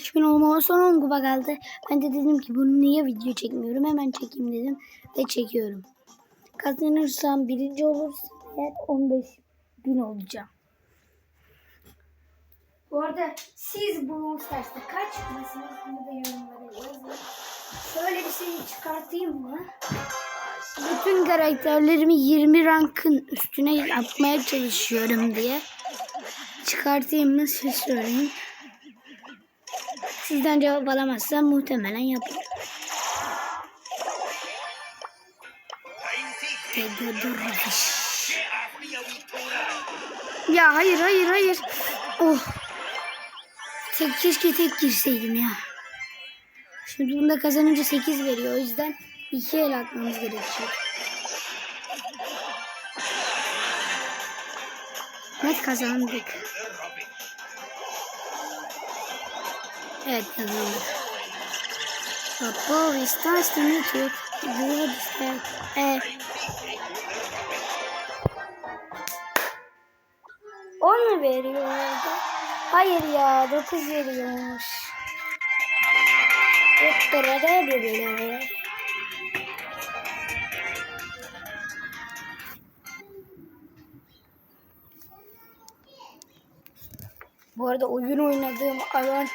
3000 olmama son 10 kupa kaldı. Ben de dedim ki bunu niye video çekmiyorum. Hemen çekeyim dedim. Ve çekiyorum. Kazanırsam birinci olursam eğer 15 bin olacağım. Bu arada siz bu Stars'ta kaç kupasınız? Bunu da yorumlara yazın. Şöyle bir şey çıkartayım mı? Bütün karakterlerimi 20 rankın üstüne yapmaya çalışıyorum diye. Çıkartayım mı siz söyleyin. Sizden cevap alamazsam muhtemelen. Teodorovic. Ya hayır hayır hayır. Oh. Tek, keşke tek girseydim ya. Şimdi bunda kazanınca 8 veriyor. O yüzden 2 el atmamız gerekecek. Net kazandık. Evet kazandık. Baba, estás to meet you. Good step. Evet. 10 mu veriyor orada? Hayır ya 9 veriyormuş. Bu arada oyun oynadığım alan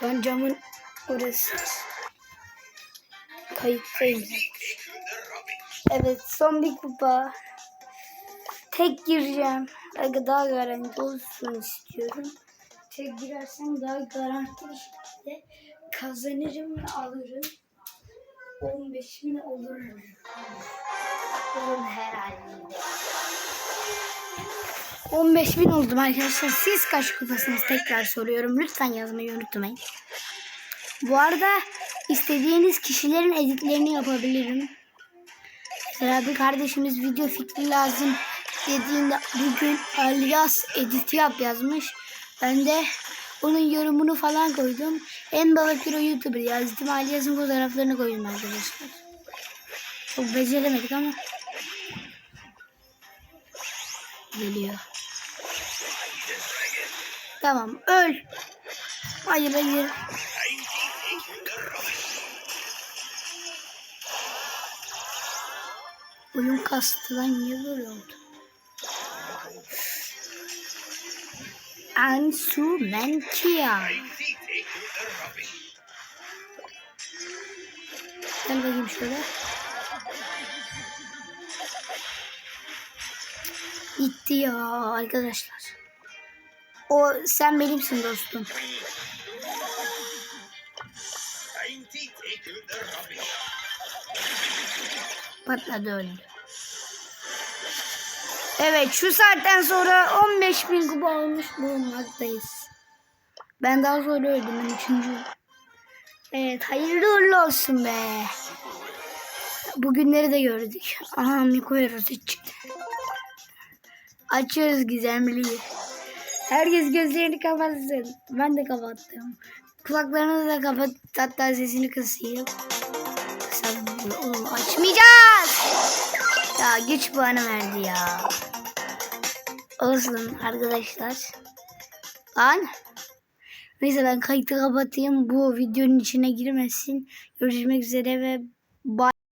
şu an camın orası. Kayıttayım. Evet son bir kupa. Tek gireceğim. Aga daha garanti olsun istiyorum. Tek girersem daha garanti bir şekilde kazanırım ve alırım. 15 bin olurum. Olurum herhalde. 15 bin oldum arkadaşlar. Siz kaç kupasınız tekrar soruyorum. Lütfen yazmayı unutmayın. Bu arada istediğiniz kişilerin editlerini yapabilirim. Mesela bir kardeşimiz video fikri lazım dediğinde bugün alias editi yap yazmış. Ben de onun yorumunu falan koydum. En baba piro youtuber yazdım. Alias'ın fotoğraflarını koydum arkadaşlar. Çok beceremedik ama. Geliyor. Tamam öl. Hayır hayır. Oyun kastı lan niye böyle oldu? Ansu Menkia. Gel bakayım şöyle. Gitti ya arkadaşlar. O sen benimsin dostum. Patladı öldü. Evet şu saatten sonra 15 bin kupa olmuş bulunmaktayız. Ben daha sonra öldüm üçüncü. Evet hayırlı uğurlu olsun be. Bugünleri de gördük. Aha Miko Erosi çıktı. Açıyoruz gizemliyi. Herkes gözlerini kapatsın. Ben de kapattım. Kulaklarını da kapat. Hatta sesini kısayım. Kısalım. Oğlum açmayacağız. Ya güç puanı verdi ya. Olsun arkadaşlar. Lan. Neyse ben kayıtı kapatayım. Bu videonun içine girmesin. Görüşmek üzere ve bye.